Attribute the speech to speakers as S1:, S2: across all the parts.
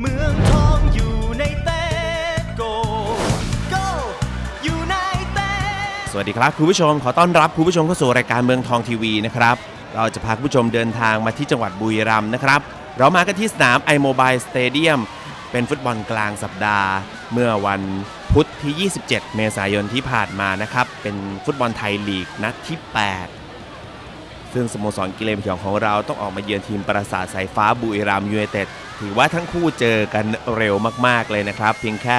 S1: เมืองทองอยู่ในเตโก go อยู่ในเต
S2: สวัสดีครับคุณผู้ชมขอต้อนรับคุณผู้ชมเข้าสู่รายการเมืองทองทีวีนะครับเราจะพาคุณผู้ชมเดินทางมาที่จังหวัดบุรีรัมย์นะครับ เรามากันที่สนาม iMobile Stadium เป็นฟุตบอลกลางสัปดาห์ เมื่อวันพุธที่ 27 เมษายนที่ผ่านมานะครับ เป็นฟุตบอลไทยลีกนัดที่ 8 ซึ่งสโมสรกิเลนพยองของเราต้องออกมาเยือนทีมปราสาทสายฟ้าบุรีรัมย์ยูไนเต็ด ถือว่าทั้งคู่เจอกันเร็วมากๆเลยนะครับ เพียงแค่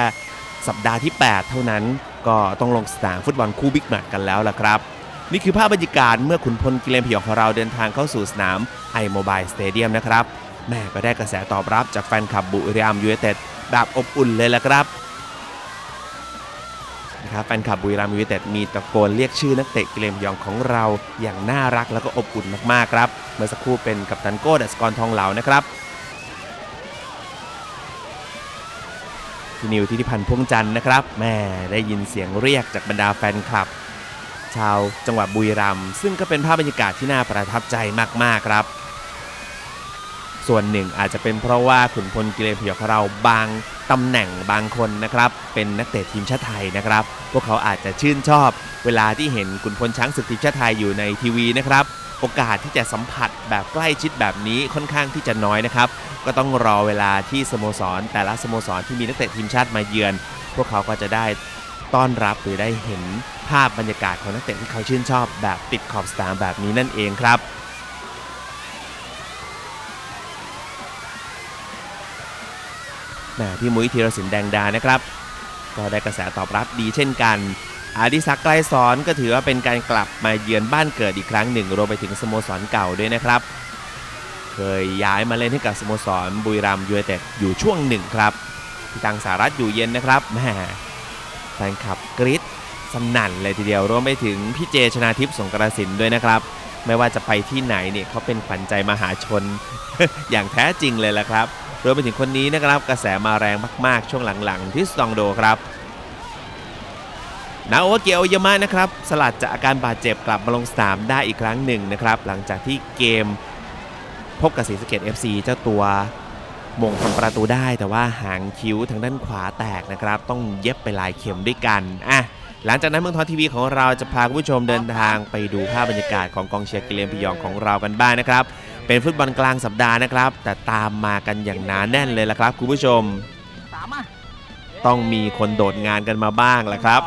S2: สัปดาห์ที่ 8 เท่านั้น ก็ต้องลงสนามฟุตบอลคู่บิ๊กแมตช์กันแล้วล่ะครับ นี่คือภาพบรรยากาศเมื่อขุนพลกิเลนพยองของเราเดินทางเข้าสู่สนาม iMobile Stadium นะครับแม่ก็ได้กระแสตอบรับจากแฟนคลับบุรีรัมยูไนเต็ดแบบอบอุ่นเลยล่ะครับนะครับแฟนคลับบุรีรัมย์ยูไนเต็ดมีตะโกนเรียกชื่อนักเตะกิเลนพยองของเราอย่างน่ารักแล้วก็อบอุ่นมากๆครับเมื่อสักครู่เป็นกัปตันโก้ดัสกรทองเหลานะครับ พี่นิวทิติพันธ์พ่วงจันทร์นะครับแม่ได้ยินเสียงเรียกจากบรรดาแฟนคลับ ชาวจังหวัดบุรีรัมย์ซึ่งก็เป็นภาพบรรยากาศที่น่าประทับใจมาก ๆ ครับ ส่วนหนึ่งอาจจะเป็นเพราะว่าขุนพลกิเลนพยองของเราบางตำแหน่งบางคนนะครับ เป็นนักเตะทีมชาติไทยนะครับ พวกเขาอาจจะชื่นชอบ เวลาที่เห็นขุนพลช้างศึกทีมชาติไทยอยู่ในทีวีนะครับ โอกาสที่จะสัมผัสแบบใกล้ชิดแบบนี้ค่อนข้างที่จะน้อยนะครับ ก็ต้องรอเวลาที่สโมสร แต่ละสโมสรที่มีนักเตะทีมชาติมาเยือน พวกเขาก็จะได้ต้อนรับหรือได้เห็นภาพบรรยากาศของนักเตะที่เขาชื่นชอบแบบติดขอบสนามแบบนี้นั่นเองครับแหมพี่มุ้ยธีรศิลป์แดงดานะครับ ก็ได้กระแสตอบรับดีเช่นกัน อาดิศักดิ์ไกลสอนก็ถือว่าเป็นการกลับมาเยือนบ้านเกิดอีกครั้งหนึ่งรวมไปถึงสโมสรเก่าด้วยนะครับ เคยย้ายมาเล่นให้กับสโมสรบุรีรัมย์ยูไนเต็ดอยู่ช่วงหนึ่งครับพี่ตังสารัตอยู่เย็นนะครับแหมแฟนคลับกรีดสนั่นเลยทีเดียวรวมไปถึงพี่เจชนาทิพย์สงกรสินด้วยนะครับ ไม่ว่าจะไปที่ไหนเนี่ยเขาเป็นขวัญใจมหาชน อย่างแท้จริงเลยละครับรวมไปถึงคนนี้นะครับกระแสมาแรงมาก ๆ ช่วงหลังๆที่สตองโดครับ นาโอเกียวยามะนะครับสลัดจากอาการบาดเจ็บกลับมาลงสนามได้อีกครั้งหนึ่งนะครับ หลังจากที่เกมพบกับศรีสะเกด FC เจ้าตัวมงทำประตูได้ แต่ว่าหางคิ้วทางด้านขวาแตกนะครับ ต้องเย็บไปหลายเข็มด้วยกันอะหลังจากนั้นเมืองทองทีวีของเราจะพาคุณผู้ชมเดินทางไปดูภาพบรรยากาศของกองเชียร์กิเลนพยองของเรากันบ้างนะครับ เป็นฟุตบอลกลางสัปดาห์นะครับ แต่ตามมากันอย่างหนาแน่นเลยละครับคุณผู้ชม
S3: สามอะ
S2: ต้องมีคนโดดงานกันมาบ้างแหละครับ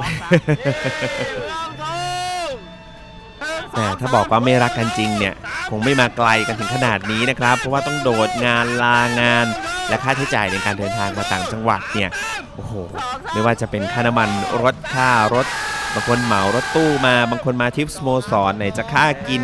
S2: แต่ถ้าบอกว่าไม่รักกันจริงเนี่ยคงไม่มาไกลกันถึงขนาดนี้นะครับ เพราะว่าต้องโดดงานลางาน และค่าใช้จ่ายในการเดินทางมาต่างจังหวัดเนี่ยโอ้โหไม่ว่าจะเป็นค่าน้ำมันรถค่ารถบางคนเหมารถตู้มาบางคนมาทริปสโมสรไหนจะค่ากิน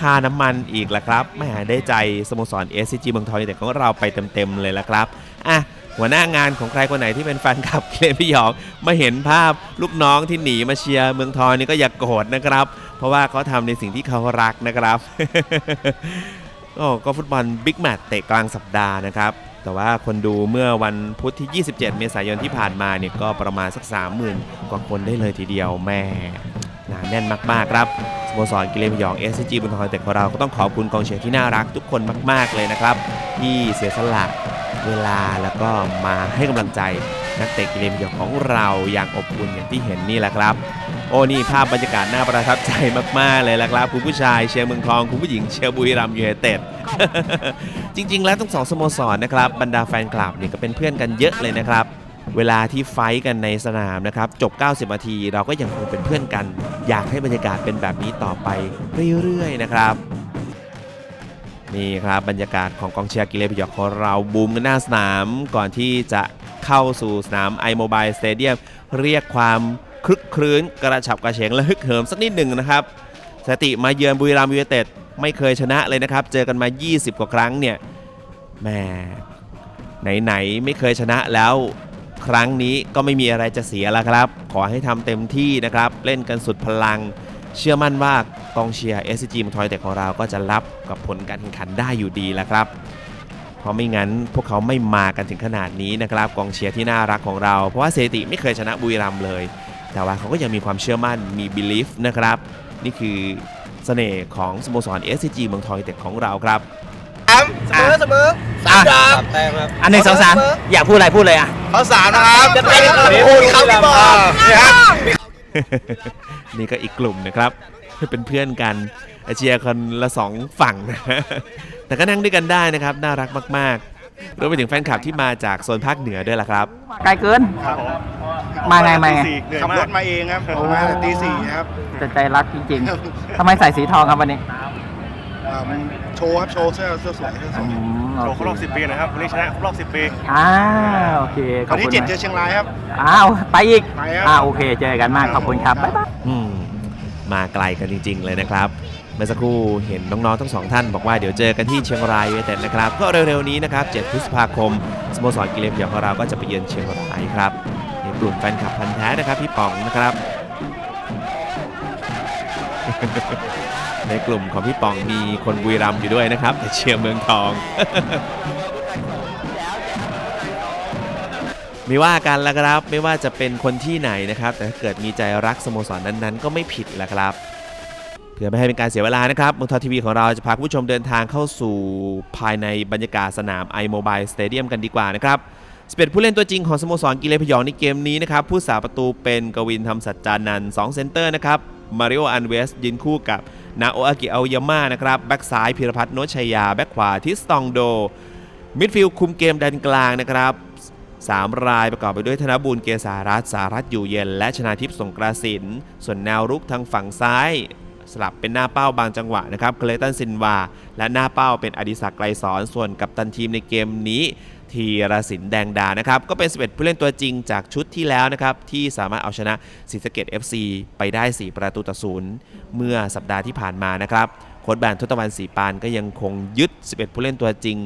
S2: ค่าน้ำมันอีกล่ะครับแหม่ได้ใจสโมสร SCG เมืองทองยูไนเต็ดของเราไปเต็มๆเลยละครับอะ หัวหน้างานของใครคนไหนที่เป็นแฟนคลับเคลมพี่หยองมาเห็นภาพลูกน้องที่หนีมาเชียร์เมืองทองนี่ก็อย่ากโกรธนะครับ เพราะว่าเขาทำในสิ่งที่เขารักนะครับ โอ้ก็ฟุตบอลบิ๊กแมตช์เตะกลางสัปดาห์นะครับ แต่ว่าคนดูเมื่อวันพุธที่ 27 เมษายนที่ผ่านมาเนี่ยก็ประมาณสัก 30,000 กว่าคนได้เลยทีเดียวแม่หนาแน่นมาก ๆ ครับสโมสรกิเลนพยองเอสจีบุญทองแต่ของเราก็ต้องขอบคุณกองเชียร์ที่น่ารักทุกคนมาก ๆ เลยนะครับ ที่เสียสละ เวลาแล้วก็มาให้กำลังใจนักเตะกิเลนพยองของเราอย่างอบอุ่นอย่างที่เห็นนี่แหละครับ โอ้นี่ภาพบรรยากาศน่าประทับใจมาก ๆ เลยละครับคุณผู้ชายเชียร์เมืองทองคุณผู้หญิงเชียร์บุรีรัมย์ยูไนเต็ดจริง ๆ แล้วทั้งสองสโมสรนะครับบรรดาแฟนคลับเนี่ยก็เป็นเพื่อนกันเยอะเลยนะครับ เวลาที่ไฟท์กันในสนามนะครับจบ 90นาทีเราก็ยังคงเป็นเพื่อนกัน อยากให้บรรยากาศเป็นแบบนี้ต่อไปเรื่อยๆนะครับ นี่ครับบรรยากาศของกองเชียร์กิเลนพยองของเราบูมกันหน้าสนามก่อนที่จะเข้าสู่สนาม iMobile Stadium เรียกความคลึกครื้นกระฉับกระเฉงและฮึกเหิมสักนิดหนึ่งนะครับสติมาเยือนบุรีรัมย์ยูไนเต็ดไม่เคยชนะเลยนะครับ เจอกันมา 20 กว่าครั้งเนี่ยแหม่ไหนๆไม่เคยชนะแล้วครั้งนี้ก็ไม่มีอะไรจะเสียแล้วครับ ขอให้ทำเต็มที่นะครับ เล่นกันสุดพลัง เชื่อมั่นว่ากองเชียร์ SCG มทอยเต็ของเราก็จะรับกับผลการแข่งขันได้อยู่ดีแล้วครับเพราะไม่งั้นพวกเขาไม่มากันถึงขนาดนี้นะครับกองเชียร์ที่น่ารักของเรา เพราะว่าสถิติไม่เคยชนะบุรีรัมย์เลย แต่ว่าเขาก็ยังมีความเชื่อมั่นมี belief นะครับนี่คือเสน่ห์ของสโมสร SCG เมืองทองยูไนเต็ดของเราครับ
S3: ไอาม
S4: เสมอเสมอ
S3: สาม
S4: สาม
S3: แต้มครับ
S4: อันหนึ่งสองสามอยากพูดอะไรพูดเลยอะ
S3: ข้อสามนะครับ
S4: จะไปกันต่อ
S3: โอ้ยครับพี่บอล นี่ครับ
S2: นี่ก็อีกกลุ่มนะครับ เป็นเพื่อนกันเชียร์คนละสองฝั่งนะแต่ก็นั่งด้วยกันได้นะครับ น่ารักมากๆรวมไปถึงแฟนคลับที่มาจากโซนภาคเหนือด้วยล่ะครับ
S4: ไกลเกินมาไงมาไง
S3: ขับรถมาเองครับมาแต่ตีสี่ครับ
S4: จะใจรักจริงๆทำไมใส่สีทองครับวันนี้
S3: อ่ามันโช ว์ครับโชว์เสื้อเสื้อสวยเสื้อสวย
S5: โชว์ครบรอบ10 ปีนะครับวันนี้ชนะครบรอบ10 ปี
S4: อ่าโอเคขอบ
S3: วันที่
S4: คุณ
S3: เจ็ด
S4: นะ
S3: เจอเชียงรายครับ
S4: อ้าวไปอีก
S3: ไปครับ
S4: อ่าโอเค เจอกันมากขอบคุณครับบ๊ายบาย
S2: อืมมาไกลกันจริง ๆ เลยนะครับ เมื่อสักครู่เห็นน้องๆทั้งสองท่านบอกว่าเดี๋ยวเจอกันที่เชียงรายยูไนเต็ดนะครับ ก็เร็วๆนี้นะครับ 7 พฤษภาคมสโมสรกิเลนพยองของเราก็จะไปเยือนเชียงรายครับในกลุ่มแฟนคลับพันธ์แท้นะครับพี่ป๋องนะครับ ในกลุ่มของพี่ปองมีคนบุรีรัมย์อยู่ด้วยนะครับแต่เชียร์เมืองทอง ไม่ว่ากันแล้วครับไม่ว่าจะเป็นคนที่ไหนนะครับ แต่ถ้าเกิดมีใจรักสโมสรนั้นๆ ก็ไม่ผิดแหละครับ เพื่อไม่ให้เป็นการเสียเวลานะครับเมืองทองทีวีของเราจะพาผู้ชมเดินทางเข้าสู่ภายในบรรยากาศสนาม iMobile Stadium กันดีกว่านะครับ11ผู้เล่นตัวจริงของสโมสรกิเลพยองในเกมนี้นะครับผู้สาประตูเป็นกวินทำสัจจานันท์2เซนเตอร์นะครับ มาริโออันเวสยืนคู่กับนาโออากิเอายาม่านะครับ แบ็กซ้ายพิรพัฒน์โนชยา แบ็กขวาทิสตองโด มิดฟิลด์คุมเกมแดนกลางนะครับ3รายประกอบไปด้วยธนบุญเกษารัตสารัตอยู่เย็น และชนาทิพย์สงกราสิน ส่วนแนวรุกทางฝั่งซ้าย สลับเป็นหน้าเป้าบางจังหวะนะครับเคลตันซินวา และหน้าเป้าเป็นอดิศักดิ์ไกรสอนส่วนกัปตันทีมในเกมนี้ ทีรศินแดงดานะครับ ก็เป็น 11 ผู้เล่นตัวจริงจากชุดที่แล้วนะครับ ที่สามารถเอาชนะศรีสะเกด FC ไปได้ 4 ประตูต่อศูนย์เมื่อสัปดาห์ที่ผ่านมานะครับ โค้ชแบนทศตวรรณสีปานก็ยังคงยึด 11 ผู้เล่นตัวจริง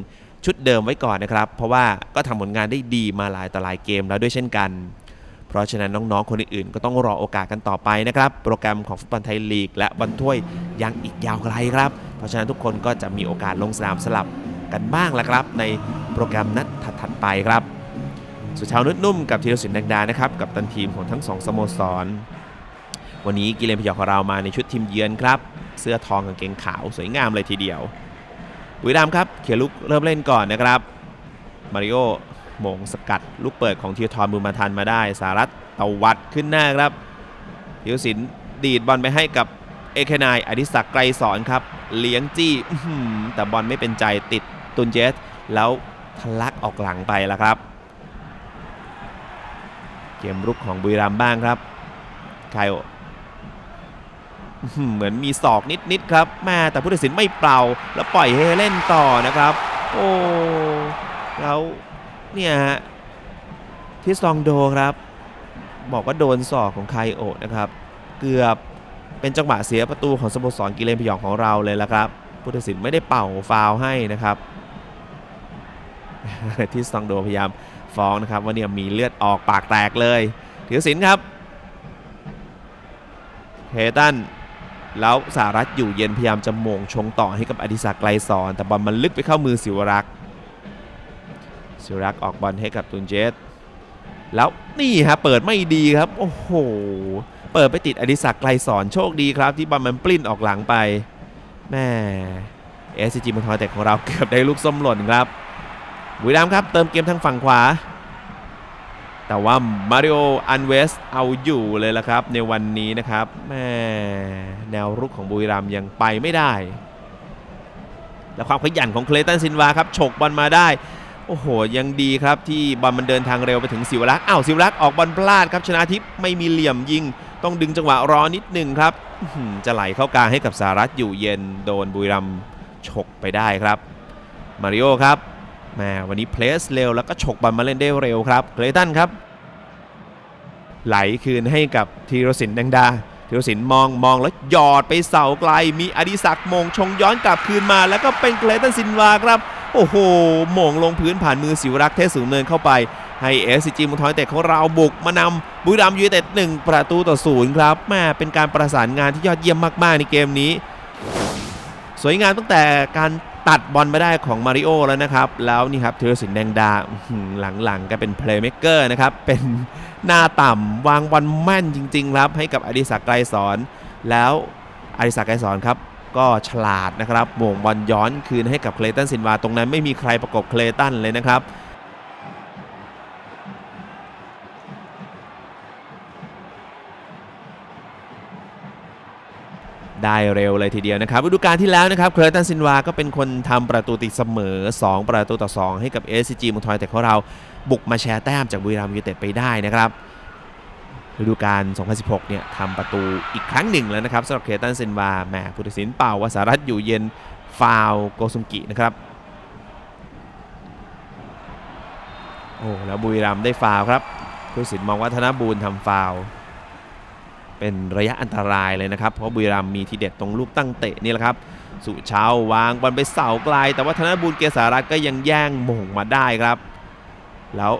S2: ชุดเดิมไว้ก่อนนะครับ เพราะว่าก็ทำผลงานได้ดีมาหลายต่อหลายเกมแล้วด้วยเช่นกัน เพราะฉะนั้นน้องๆ คนอื่นๆ ก็ต้องรอโอกาสกันต่อไปนะครับ โปรแกรมของฟุตบอลไทยลีก และบอลถ้วยยังอีกยาวไกลครับ เพราะฉะนั้นทุกคนก็จะมีโอกาสลงสนามสลับ กันบ้างละครับ ในโปรแกรมนัดถัดไปครับ สุชาวนุชนุ่มกับธีรศิลป์แดงดานะครับกับตันทีมของทั้งสองสโมสร วันนี้กิเลนพยองของเรามาในชุดทีมเยือนครับ เสื้อทองกางเกงขาวสวยงามเลยทีเดียวบุรีรัมครับเขียลุกเริ่มเล่นก่อนนะครับมาริโอโมงสกัดลูกเปิดของธีรทรบุญมาทันมาได้สารัตตวัดขึ้นหน้าครับธีรศิลป์ดีดบอลไปให้กับเอเคนายอดิศักดิ์ไกรสอนครับ เลี้ยงจี้แต่บอลไม่เป็นใจติด ตุนเจสแล้วทะลักออกหลังไปแล้วครับ เกมรุกของบุรีรัมย์บ้างครับไคโอเหมือนมีศอกนิดๆครับแม่แต่ผู้ตัดสินไม่เป่า แล้วปล่อยให้เล่นต่อนะครับ โอ้แล้วเนี่ยฮะที่ซองโดครับ บอกว่าโดนศอกของไคโอนะครับ เกือบเป็นจังหวะเสียประตูของสโมสรกิเลนพยองของเราเลยละครับผู้ตัดสินไม่ได้เป่าฟาวให้นะครับ ที่ซองโดพยายามฟ้องนะครับว่าเนี่ยมีเลือดออกปากแตกเลยถือสินครับเฮตันแล้วสารัตอยู่เย็นพยายามจะโมงชงต่อให้กับอดิศักไกลสอนแต่บอลมันลึกไปเข้ามือสิวรักษ์สิวรักษ์ออกบอลให้กับตุนเจสแล้วนี่ฮะเปิดไม่ดีครับโอ้โหเปิดไปติดอดิศักไกลสอนโชคดีครับ ที่บอลมันปลิ้นออกหลังไปแม่เอสจีมันทอยแต่ของเราเกือบได้ลูกส้มหล่นครับ บุรีรัมครับเติมเกมทางฝั่งขวา แต่ว่ามาริโออันเวสเอาอยู่เลยละครับ ในวันนี้นะครับแม่แนวรุกของบุรีรัมยังไปไม่ได้ และความขยันของเคลตันซินวาครับฉกบอลมาได้ โอ้โห ยังดีครับที่บอลมันเดินทางเร็วไปถึงสิวรักษ์อ้าวสิวรักษ์ออกบอลพลาดครับชนะทิพย์ไม่มีเหลี่ยมยิงต้องดึงจังหวะรอนิดหนึ่งครับ จะไหลเข้ากลางให้กับสารัตอยู่เย็นโดนบุรีรัมฉกไปได้ครับ มาริโอครับ แหมวันนี้เพลสเร็วแล้วก็ฉกบอลมาเล่นได้เร็วครับเคลตันครับ ไหลคืนให้กับธีรศิลป์แดงดาธีรศิลป์มองมองแล้วหยอดไปเสาไกล มีอดิศักดิ์มงชงย้อนกลับคืนมา แล้วก็เป็นเคลตันซินวาครับ โอ้โหโมงลงพื้นผ่านมือสิวรักษ์เทศสูงเนินเข้าไป ให้เอสซีจีมุทอยแต่ของเราบุกมานำบุรีรัมย์ยูเต็ดหนึ่งประตูต่อศูนย์ครับแม่เป็นการประสานงานที่ยอดเยี่ยมมากๆในเกมนี้ สวยงามตั้งแต่การ ตัดบอลมาได้ของมาริโอแล้วนะครับ แล้วนี่ครับธีรศินแดงดาหลังๆก็เป็นเพลย์เมคเกอร์นะครับ เป็นหน้าต่ำวางบอลแม่นจริงๆครับให้กับอดิศักดิ์ไกรสอน แล้วอดิศักดิ์ไกรสอนครับก็ฉลาดนะครับหมงบอลย้อนคืนให้กับเคลตันซินวาตรงนั้นไม่มีใครประกบเคลตันเลยนะครับ ได้เร็วเลยทีเดียวนะครับฤดูกาลที่แล้วนะครับเคลตันซินวาก็เป็นคนทำประตูตีเสมอ 2 ประตูต่อ 2 ให้กับ SCG มุงทอยแต่ของเราบุกมาแชร์แต้มจากบุรีรัมย์ยูเต็ดไปได้นะครับฤดูกาล 2016 เนี่ยทำประตูอีกครั้งหนึ่งแล้วนะครับสำหรับเคลตันซินวาแหมผู้ตัดสินเป่าวสารัตอยู่เย็นฟาวโกซุมกินะครับโอ้แล้วบุรีรัมย์ได้ฟาวครับผู้ตัดสินมองว่าธนบูรณ์ทำฟาว เป็นระยะอันตรายเลยนะครับ เพราะบุรีรัมมีทีเด็ดตรงลูกตั้งเตะนี่แหละครับ สุเชาวางบอลไปเสาไกล แต่ว่าธนบูรณ์เกษารัตก็ยังแย่งมงมาได้ครับ แล้ว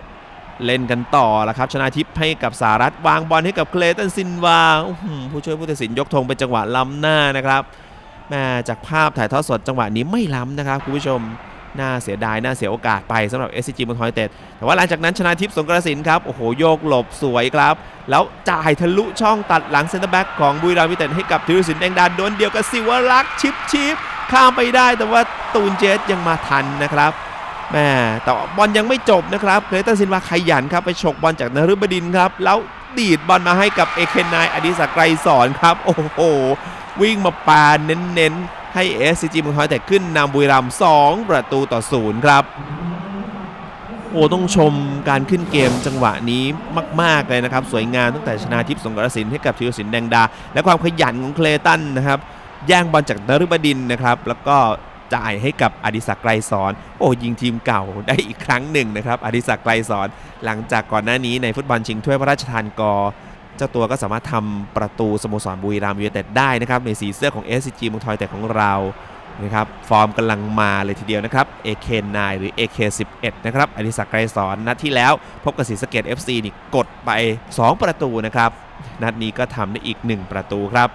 S2: เล่นกันต่อละครับ ชนาทิพย์ให้กับสารัตวางบอลให้กับเคลตันซินวาผู้ช่วยผู้ตัดสินยกธงเป็นจังหวะล้ำหน้านะครับแม่จากภาพถ่ายทอดสดจังหวะนี้ไม่ล้ำนะครับคุณผู้ชม น่าเสียดาย น่าเสียโอกาสไปสำหรับ SCG มองทอยเต็ดแต่ว่าหลังจากนั้นชนะทิพย์สงกระสินครับ โอ้โห โยกหลบสวยครับ แล้วจ่ายทะลุช่องตัดหลังเซนเตอร์แบ็กของบุรีรัมย์ยูไนเต็ดให้กับธีรศิลป์แดงดาโดนเดียวกับสิวรักษ์ชิปชิปข้ามไปได้แต่ว่าตูนเจสยังมาทันนะครับแม่แต่ว่าบอลยังไม่จบนะครับเคลตันซินวาขยันครับไปฉกบอลจากนฤบดินครับ แล้วดีดบอลมาให้กับเอเคนายอดิศักไกรสอนครับ โอ้โห วิ่งมาปาเน้นๆ ให้ SCG เมืองทอยแต่ขึ้นนำบุรีรัมย์2ประตูต่อศูนย์ครับ โอ้ต้องชมการขึ้นเกมจังหวะนี้มาก ๆ เลยนะครับ สวยงามตั้งแต่ชนะทิพย์สงกรสินให้กับธีรศิลป์แดงดา และความขยันของเคลตันนะครับแย่งบอลจากนฤบดินนะครับ แล้วก็จ่ายให้กับอดิศักดิ์ไกรสอน โอ้ยิงทีมเก่าได้อีกครั้งหนึ่งนะครับอดิศักดิ์ไกรสอน หลังจากก่อนหน้านี้ในฟุตบอลชิงถ้วยพระราชทานกอ เจ้าตัวก็สามารถทำประตูสโมสรบุรีรัมย์ยูไนเต็ดได้นะครับในสีเสื้อของ SCG เมืองทอยแต่ของเรานะครับฟอร์มกำลังมาเลยทีเดียวนะครับ AK9 หรือ AK11 นะครับอดิศักดิ์ไกรสอนนัดที่แล้วพบกับศรีสะเกด FC นี่กดไป 2 ประตูนะครับ นัดนี้ก็ทำได้อีก 1 ประตูครับ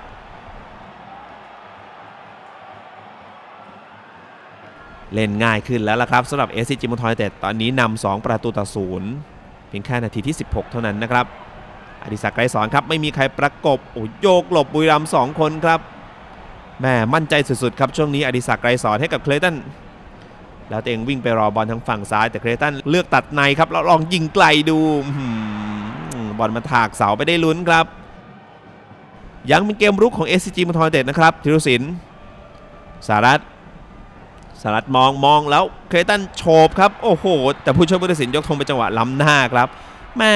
S2: เล่นง่ายขึ้นแล้วล่ะครับสำหรับ SCG มืองทอยแต่ตอนนี้นำ2ประตูต่อศูนย์เพียงแค่นาทีที่ 16 เท่านั้นนะครับ อดิศักดิ์ไกรสอนครับไม่มีใครประกบโอ้โยกหลบบุรีรัมย์สองคนครับแม่มั่นใจสุดๆครับช่วงนี้อดิศักดิ์ไกรสอนให้กับเคลตันแล้วตัวเองวิ่งไปรอบอลทางฝั่งซ้ายแต่เคลตันเลือกตัดในครับแล้วลองยิงไกลดูบอลมาถากเสาไปได้ลุ้นครับ ยังเป็นเกมรุกของ SCG มาทอยเต็ดนะครับธีรศิลป์สารัตสารัตมองมองแล้วเคลตันโฉบครับโอ้โหแต่ผู้ช่วยผู้ตัดสินยกธงเป็นจังหวะล้ำหน้าครับแม่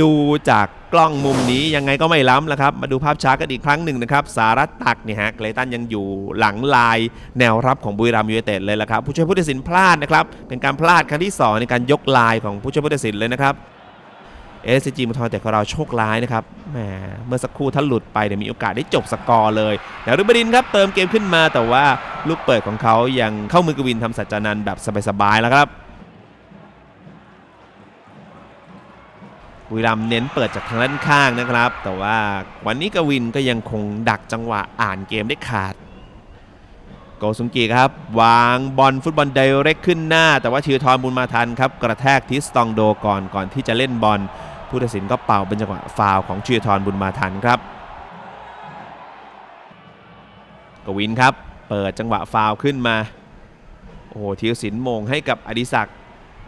S2: ดูจากกล้องมุมนี้ยังไงก็ไม่ล้ำแล้วครับ มาดูภาพช้ากันอีกครั้งหนึ่งนะครับ สารัตตักเนี่ยฮะเกรตันยังอยู่หลังลายแนวรับของบุรีรัมย์ยูไนเต็ดเลยละครับ ผู้ช่วยผู้ตัดสินพลาดนะครับ เป็นการพลาดครั้งที่ 2 ในการยกลายของผู้ช่วยผู้ตัดสินเลยนะครับเอสจีมทอยแต่ของเราโชคร้ายนะครับแหมเมื่อสักครู่ถ้าหลุดไปเนี่ยมีโอกาสได้จบสกอร์เลยแล้วรุบดินครับเติมเกมขึ้นมาแต่ว่าลูกเปิดของเขายังเข้ามือกวินทำสัจจานันแบบสบายๆแล้วครับ บุรีรัมเน้นเปิดจากทางด้านข้างนะครับ แต่ว่าวันนี้กวินก็ยังคงดักจังหวะอ่านเกมได้ขาด โกซุงกีครับ วางบอลฟุตบอลไดเรกขึ้นหน้า แต่ว่าธีรทรบุญมาทันครับ กระแทกทิสตองโดก่อนก่อนที่จะเล่นบอลผู้ตัดสินก็เป่าเป็นจังหวะฟาวของธีรทรบุญมาทันครับ กวินครับ เปิดจังหวะฟาวขึ้นมาโอ้โหธีรศิลป์โมงให้กับอดิศักดิ์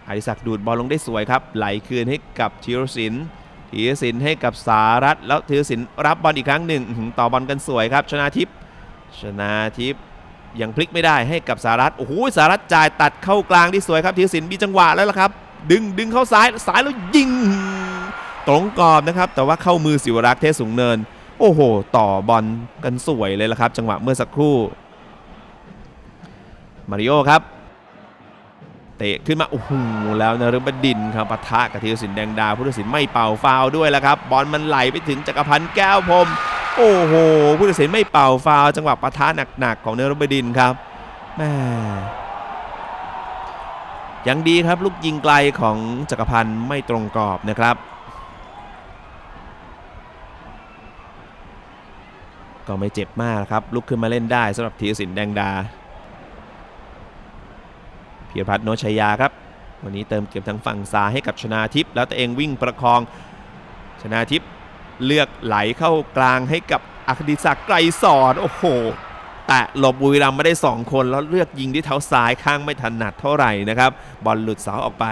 S2: อดิศักดูดบอลลงได้สวยครับ ไหลคืนให้กับธีรศิลป์ธีรศิลป์ให้กับสารัตแล้วธีรศิลป์รับบอลอีกครั้งหนึ่งต่อบอลกันสวยครับ ชนาทิพย์ชนาทิพย์ยังพลิกไม่ได้ให้กับสารัตโอ้โหสารัตจ่ายตัดเข้ากลางที่สวยครับธีรศิลป์มีจังหวะแล้วล่ะครับ ดึงดึงเข้าซ้ายซ้ายแล้วยิง ตรงกรอบนะครับ แต่ว่าเข้ามือสิวรักษ์เทศสูงเนิน โอ้โห ต่อบอลกันสวยเลยละครับ จังหวะเมื่อสักครู่มาริโอครับ เตะขึ้นมาโอ้โหแล้วนฤบดินครับปะทะกับธีรศิลป์แดงดาผู้ตัดสินไม่เป่าฟาวด้วยแล้วครับบอลมันไหลไปถึงจักรพันธ์แก้วพรมโอ้โหผู้ตัดสินไม่เป่าฟาวจังหวะปะทะหนักๆของนฤบดินครับแม่ยังดีครับลูกยิงไกลของจักรพันธ์ไม่ตรงกรอบนะครับก็ไม่เจ็บมากครับลุกขึ้นมาเล่นได้สำหรับธีรศิลป์แดงดา พีรพัฒน์โนชยาครับ วันนี้เติมเกมทางฝั่งซ้ายให้กับชนาทิพย์แล้วตัวเองวิ่งประคองชนาทิพย์เลือกไหลเข้ากลางให้กับอัคดิศักดิ์ไกรสอนโอ้โหแตะหลบบุรีรัมย์ไม่ได้ 2 คนแล้วเลือกยิงที่เท้าซ้ายข้างไม่ถนัดเท่าไหร่นะครับ บอลหลุดเสาออกไป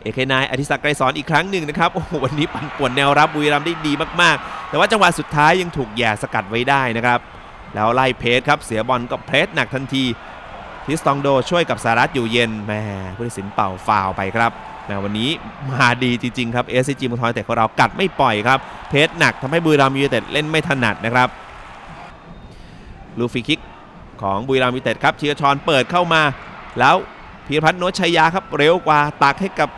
S2: เอเคนายอธิศักดิ์ไกรสอนอีกครั้งหนึ่งนะครับโอ้โหวันนี้ปั่นป่วนแนวรับบุรีรัมย์ได้ดีมากๆ แต่ว่าจังหวะสุดท้ายยังถูกแย่สกัดไว้ได้นะครับ แล้วไล่เพจครับเสียบอลก็เพจหนักทันที ทิสตองโดช่วยกับสารัตอยู่เย็นแม่ผู้ตัดสินเป่าฟาวไปครับแม่วันนี้มาดีจริงๆครับ s อ g มุทอยแต่ของเรากัดไม่ปล่อยครับ เพจหนักทำให้บุรีรัมย์ยูไนเต็ดเล่นไม่ถนัดนะครับ ลูฟีคิกของบุรีรัมย์ยูไนเต็ดครับธีรชรเปิดเข้ามา แล้วพีรพัฒน์โนชัยยาครับเร็วกว่าตักให้กับ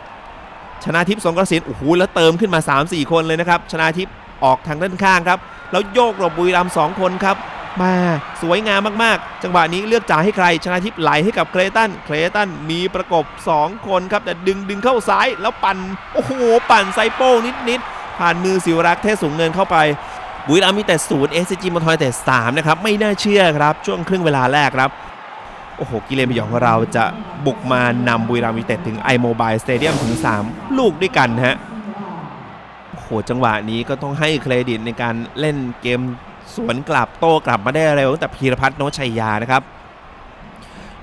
S2: ชนาทิพย์สงกระสินโอ้โหแล้วเติมขึ้นมา 3-4 คนเลยนะครับชนาทิพย์ออกทางด้านข้างครับ แล้วโยกหลบบุรีรัมย์สองคนครับ มาสวยงามมากๆ จังหวะนี้เลือกจ่ายให้ใคร ชนาทิพย์ไหลให้กับเคลตันเคลตันมีประกบ 2 คนครับแต่ดึงดึงเข้าซ้ายแล้วปั่นโอ้โหปั่นไซโป้งนิดๆผ่านมือสิวรักษ์เทศสูงเนินเข้าไปบุรีรัมย์มีแต่ศูนย์เอสจีมอทอยแต่3นะครับไม่น่าเชื่อครับช่วงครึ่งเวลาแรกครับโอ้โห กิเลนพยองของเราจะบุกมานำบุรีรัมย์ยูเต็ดถึงไอโมบายสเตเดียมถึง 3 ลูกด้วยกันฮะโอ้โห จังหวะนี้ก็ต้องให้เครดิตในการเล่นเกม สวนกลับโต้กลับมาได้เร็วตั้งแต่พีรพัฒน์โนชัยยานะครับ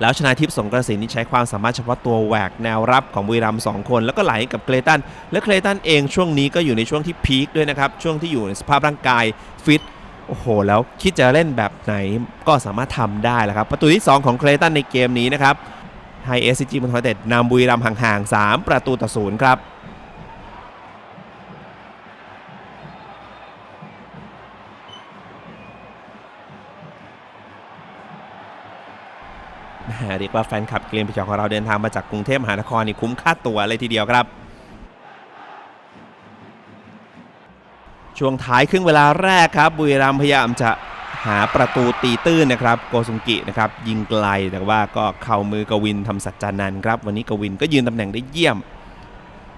S2: แล้วชนาทิพย์สงกระสินนี่ใช้ความสามารถเฉพาะตัวแหวกแนวรับของบุรีรัมย์สองคน แล้วก็ไหลให้กับเคลตัน และเคลตันเองช่วงนี้ก็อยู่ในช่วงที่พีคด้วยนะครับ ช่วงที่อยู่ในสภาพร่างกายฟิตโอ้โห แล้วคิดจะเล่นแบบไหนก็สามารถทำได้แหล้วครับ ประตูที่ 2 ของเคลตันในเกมนี้นะครับให้เอสซีจีมันทอยเต็ดนำบุรีรัมย์ห่างๆ 3 ประตูต่อศูนย์ครับ เรียกว่าแฟนคลับเกรียมพิจอของเราเดินทางมาจากกรุงเทพมหานครนี่คุ้มค่าตั๋วเลยทีเดียวครับช่วงท้ายครึ่งเวลาแรกครับ บุรีรัมย์พยายามจะหาประตูตีตื้นนะครับ โกซุงกินะครับยิงไกลแต่ว่าก็เข้ามือกวินทำสัจจานันครับ วันนี้กวินก็ยืนตำแหน่งได้เยี่ยม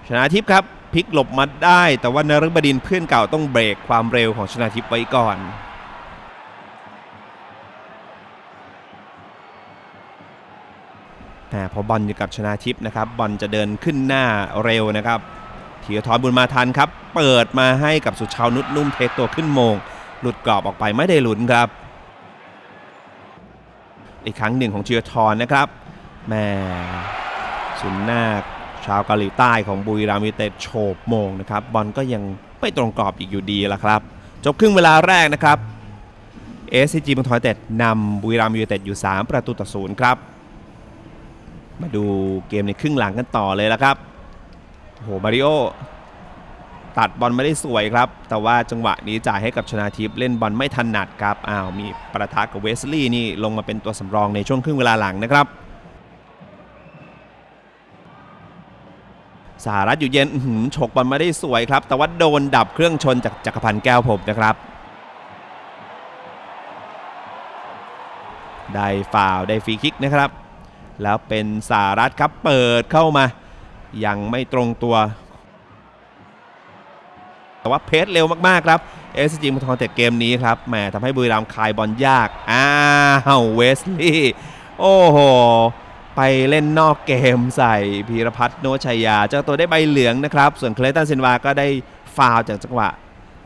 S2: ชนะทิพย์ครับพลิกหลบมาได้ แต่ว่านฤบดินเพื่อนเก่าต้องเบรกความเร็วของชนะทิพย์ไว้ก่อน พอบอลอยู่กับชนาทิพย์นะครับบอลจะเดินขึ้นหน้าเร็วนะครับธีรทรบุญมาทันครับ เปิดมาให้กับสุชาวนุชนุ่มเทคตัวขึ้นโมง หลุดกรอบออกไปไม่ได้หลุนครับ อีกครั้งหนึ่งของธีรทรนะครับแม่สุนหน้าชาวเกาหลีใต้ของบุรีรัมย์เตดโฉบโมงนะครับบอลก็ยังไม่ตรงกรอบอีกอยู่ดีละครับ จบครึ่งเวลาแรกนะครับเอสซีจีบังทอยเต็ดนำบุรีรัมย์ยูเต็ดอยู่ 3 ประตูต่อศูนย์ครับ มาดูเกมในครึ่งหลังกันต่อเลยล้วครับโอ้โหมาริโอตัดบอลไม่ได้สวยครับ แต่ว่าจังหวะนี้จ่ายให้กับชนาทิพย์เล่นบอลไม่ถนัดครับอ้าวมีประทะกับเวสลีย์นี่ลงมาเป็นตัวสำรองในช่วงครึ่งเวลาหลังนะครับสหรัฐอยู่เย็นฉกบอลไม่ได้สวยครับ แต่ว่าโดนดับเครื่องชนจากจักรพันธ์แก้วผมนะครับ ได้ฟาว์ได้ฟรีคิกนะครับ แล้วเป็นสารัฐครับเปิดเข้ามา ยังไม่ตรงตัว แต่ว่าเพจเร็วมากๆครับเอสจีมุทอนแต่เกมนี้ครับแหมทำให้บุรีรัมย์คลายบอลยาก อ้าวเวสลีย์โอ้โห ไปเล่นนอกเกมใส่พีรพัฒน์โนชัยยา เจ้าตัวได้ใบเหลืองนะครับ ส่วนเคลตันซินวาก็ได้ฟาวจากจังหวะ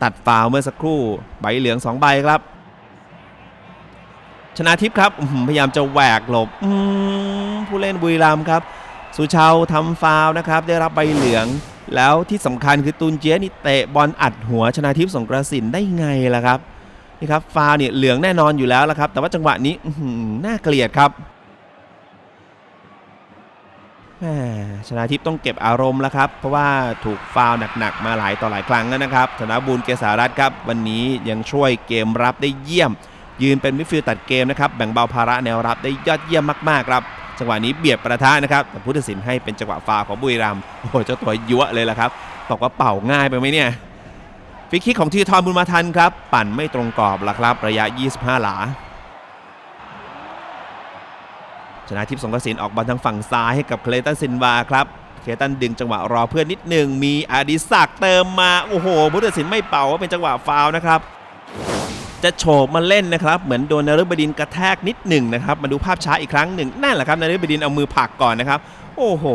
S2: ตัดฟาวเมื่อสักครู่ ใบเหลือง 2 ใบครับ ชนะทิพย์ครับพยายามจะแหวกหลบผู้เล่นบุรีรัมย์ครับ สุชาวทำฟาวนะครับ ได้รับใบเหลือง แล้วที่สำคัญคือตุนเจียนี่เตะบอลอัดหัวชนะทิพย์สงกระสินได้ไงล่ะครับนี่ครับฟาวเนี่ยเหลืองแน่นอนอยู่แล้วละครับ แต่ว่าจังหวะนี้น่าเกลียดครับชนะทิพย์ต้องเก็บอารมณ์แล้วครับ เพราะว่าถูกฟาวหนักๆมาหลายต่อหลายครั้งแล้วนะครับธนบูลเกษารัตน์ครับ วันนี้ยังช่วยเกมรับได้เยี่ยม ยืนเป็นมิดฟิลด์ตัดเกมนะครับแบ่งเบาภาระแนวรับได้ยอดเยี่ยมมากๆครับจังหวะนี้เบียดประทะนะครับแต่ผู้ตัดสินให้เป็นจังหวะฟาวของบุรีรัมย์โอ้โหเจ้าตัวยั่วเลยละครับบอกว่าเป่าง่ายไปไหมเนี่ยฟรีคิกของทีทรบุญมาทันครับ ปั่นไม่ตรงกรอบละครับ ระยะ 25 หลา ชนะทิพย์สงกระสินออกบอลทางฝั่งซ้ายให้กับเคลตันซินวาครับ เคลตันดึงจังหวะรอเพื่อนนิดหนึ่งมีอดิศักด์เติมมา โอ้โหผู้ตัดสินไม่เป่าว่าเป็นจังหวะฟาวนะครับ จะโฉบมาเล่นนะครับ เหมือนโดนนฤบดินกระแทกนิดหนึ่งนะครับ มาดูภาพช้าอีกครั้งหนึ่งนั่นแหละครับนฤบดินเอามือผักก่อนนะครับ โอ้โห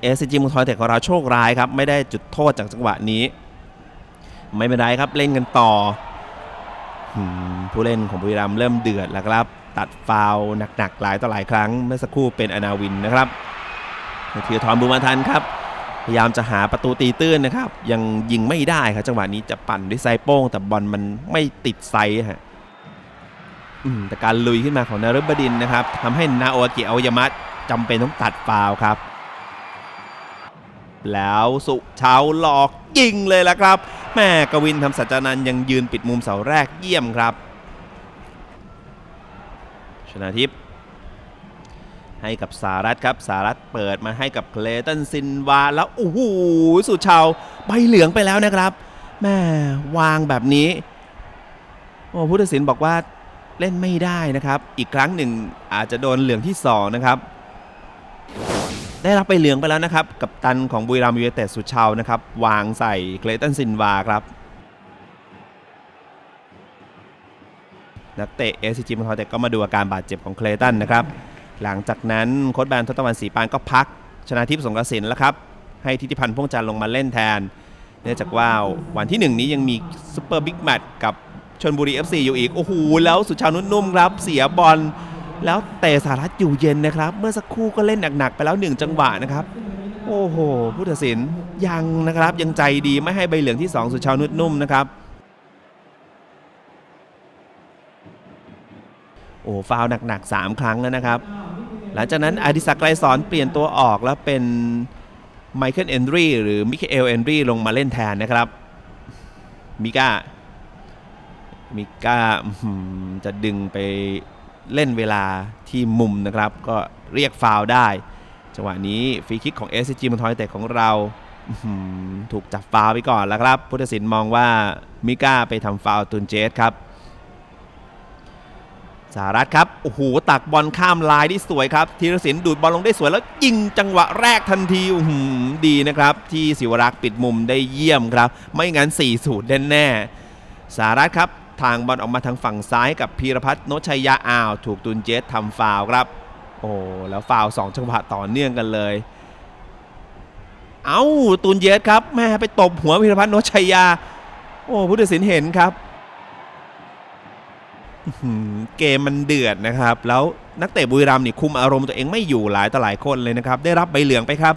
S2: เอสจีมุทอยแต่ของเราโชคร้ายครับ ไม่ได้จุดโทษจากจังหวะนี้ ไม่เป็นไรครับเล่นกันต่อผู้เล่นของบุรีรัมเริ่มเดือดแล้วครับ ตัดฟาวหนักๆหลายต่อหลายครั้งเมื่อสักครู่เป็นอนาวินนะครับธีรทรบุมาทันครับ พยายามจะหาประตูตีตื้นนะครับ ยังยิงไม่ได้ครับจังหวะนี้จะปั่นด้วยไซโป้ง แต่บอลมันไม่ติดไซฮะแต่การลุยขึ้นมาของนารบดินนะครับทำให้นาโออากิอายามะจำเป็นต้องตัดฟาวครับ แล้วสุเชาหลอกยิงเลยละครับ แม่กวินทำสัจจานันยังยืนปิดมุมเสาแรกเยี่ยมครับ ชนาทิพย์ ให้กับสารัตครับสารัตเปิดมาให้กับเคลตันซินวาแล้วโอ้โหสุชาวใบเหลืองไปแล้วนะครับแม่วางแบบนี้โอ้ผู้ตัดสินบอกว่าเล่นไม่ได้นะครับ อีกครั้งหนึ่งอาจจะโดนเหลืองที่ 2 นะครับ ได้รับใบเหลืองไปแล้วนะครับ กับตันของบุรีรัมย์ยูไนเต็ดสุชาวนะครับ วางใส่เคลตันซินวาครับนักเตะเอสจีมทอยแต่ก็มาดูอาการบาดเจ็บของเคลตันนะครับ หลังจากนั้นโค้ชแบนทศตวรรณศรีปานก็พัก ชนะทิพย์สงกระสินแล้วครับ ให้ทิติพันธ์พ่วงจันทร์ลงมาเล่นแทน เนื่องจากว่าวันที่ 1 นี้ยังมีซูเปอร์บิ๊กแมตช์กับชนบุรี FC อยู่อีก โอ้โห แล้วสุชาวนุ่มๆครับ เสียบอลแล้วเตะสารัตอยู่เย็นนะครับ เมื่อสักครู่ก็เล่นหนักๆไปแล้ว1จังหวะนะครับ โอ้โหผู้ตัดสินยังนะครับยังใจดีไม่ให้ใบเหลืองที่ 2 สุชาวนุ่มๆนะครับโอ้ฟาวหนักๆ3 ครั้งแล้วนะครับ หลังจากนั้นอดิศักดิ์ไกรสอนเปลี่ยนตัวออกแล้วเป็นไมเคิลเอนดรีหรือมิเคเอลเอนดรีลงมาเล่นแทนนะครับมิก้ามิก้าจะดึงไปเล่นเวลาที่มุมนะครับ ก็เรียกฟาวได้จังหวะนี้ฟรีคิกของ s อ g มันทอยแต่ของเราถูกจับฟาวไปก่อนแล้วครับ พุทธศิลป์มองว่ามิก้าไปทำฟาวตุนเจสครับ สหรัฐครับ โอ้โห ตักบอลข้ามลายได้สวยครับธีรศิลป์ดูดบอลลงได้สวยแล้วยิงจังหวะแรกทันทีหือดีนะครับ ที่ศิวรักษ์ปิดมุมได้เยี่ยมครับ ไม่งั้น4สูตรแน่ๆสหรัฐครับ ทางบอลออกมาทางฝั่งซ้ายกับพีรพัฒน์โนชชัยยาอ้าว ถูกตุนเจสทำฟาวครับ โอ้แล้วฟาวสองจังหวะต่อเนื่องกันเลย เอ้าตุนเจสครับแม่ไปตบหัวพีรพัฒน์โนชชัยยา โอ้ผู้ตัดสินเห็นครับ เกมมันเดือดนะครับ แล้วนักเตะบุรีรัมย์นี่คุมอารมณ์ตัวเองไม่อยู่หลายต่อหลายคนเลยนะครับ ได้รับใบเหลืองไปครับ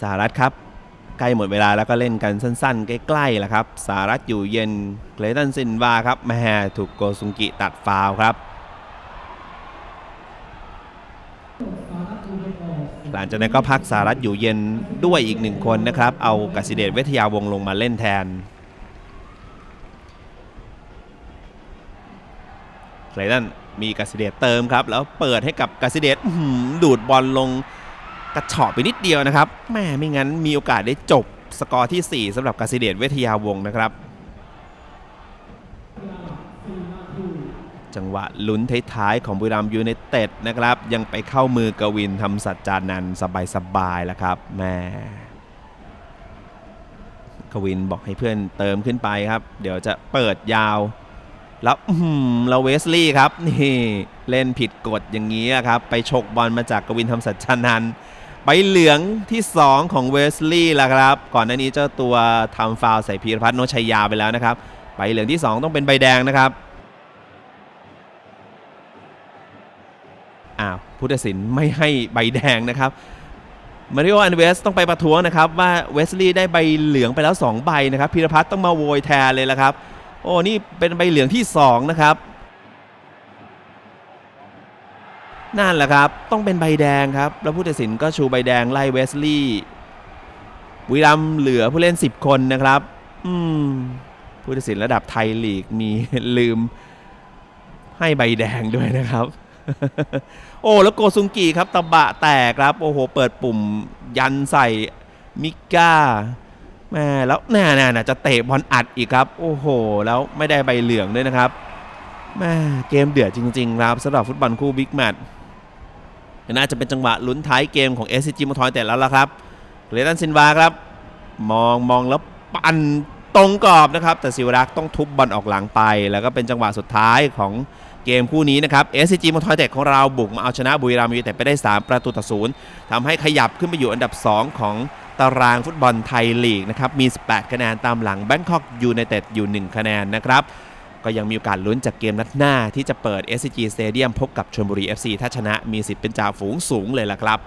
S2: สหรัฐครับ ใกล้หมดเวลาแล้วก็เล่นกันสั้นๆ ใกล้ๆแหละครับสหรัฐอยู่เย็นเกรตันซินวาครับแม่ถูกโกซุงกิตัดฟาวครับ หลังจากนั้นก็พักสารัฐอยู่เย็นด้วยอีกหนึ่งคนนะครับ เอากสิเดชเวทยาวงลงมาเล่นแทนใครนั่นมีกสิเดชเติมครับ แล้วเปิดให้กับกสิเดชดูดบอลลงกระเฉาะไปนิดเดียวนะครับแม่ไม่งั้นมีโอกาสได้จบสกอร์ที่ 4สำหรับกสิเดชเวทยาวงนะครับ จังหวะลุ้นท้ายๆ ของบุรีรัมย์ยูไนเต็ดนะครับ ยังไปเข้ามือกวินทำสัจจานันสบายๆแล้วครับแม่กวินบอกให้เพื่อนเติมขึ้นไปครับ เดี๋ยวจะเปิดยาว แล้วอื้อหือเราเวสลี่ครับ นี่ เล่นผิดกฎอย่างนี้ครับ ไปฉกบอลมาจากกวินทำสัจจานันใบเหลืองที่ 2 ของเวสลี่แล้วครับ ก่อนหน้านี้เจ้าตัวทำฟาวใส่พีรพัฒน์โนชัยยาไปแล้วนะครับใบเหลืองที่ 2 ต้องเป็นใบแดงนะครับ อ้าวผู้ตัดสินไม่ให้ใบแดงนะครับมาริโออันเวสต้องไปประท้วงนะครับว่าเวสลีย์ได้ใบเหลืองไปแล้ว 2 ใบนะครับพีรพัฒน์ต้องมาโวยแทนเลยละครับ โอ้นี่เป็นใบเหลืองที่ 2 นะครับ นั่นแหละครับต้องเป็นใบแดงครับ แล้วผู้ตัดสินก็ชูใบแดงไล่เวสลีย์บุรีรัมเหลือผู้เล่น 10 คนนะครับ อืมผู้ตัดสินระดับไทยลีกมีลืมให้ใบแดงด้วยนะครับ อ้แล้วโกซุงกีครับตะบะแตกครับโอ้โหเปิดปุ่มยันใส่มิก้าแม่แล้วน่าน่าจะเตะบอลอัดอีกครับ โอ้โห แล้วไม่ได้ใบเหลืองด้วยนะครับแม่เกมเดือดจริงๆครับสำหรับฟุตบอลคู่บิ๊กแมตช์น่าจะเป็นจังหวะลุ้นท้ายเกมของ SCG มอทอยแต่แล้วล่ะครับเรตันซินวาครับ มองมองแล้วปั่นตรงกรอบนะครับ แต่ซิวรักษ์ต้องทุบบอลออกหลังไป แล้วก็เป็นจังหวะสุดท้ายของ เกมคู่นี้นะครับ SCG มอทอยเทคของเราบุกมาเอาชนะบุรีรัมย์ยูไนเต็ดไปได้ 3 ประตูต่อศูนย์ทำให้ขยับขึ้นไปอยู่อันดับ 2 ของตารางฟุตบอลไทยลีกนะครับมี 18 คะแนนตามหลังแบงคอกยูไนเต็ดอยู่ 1 คะแนนนะครับก็ยังมีโอกาสลุ้นจากเกมนัดหน้าที่จะเปิด SCG Stadium พบกับชลบุรี FC ถ้าชนะมีสิทธิ์เป็นจ่าฝูงสูงเลยล่ะครับ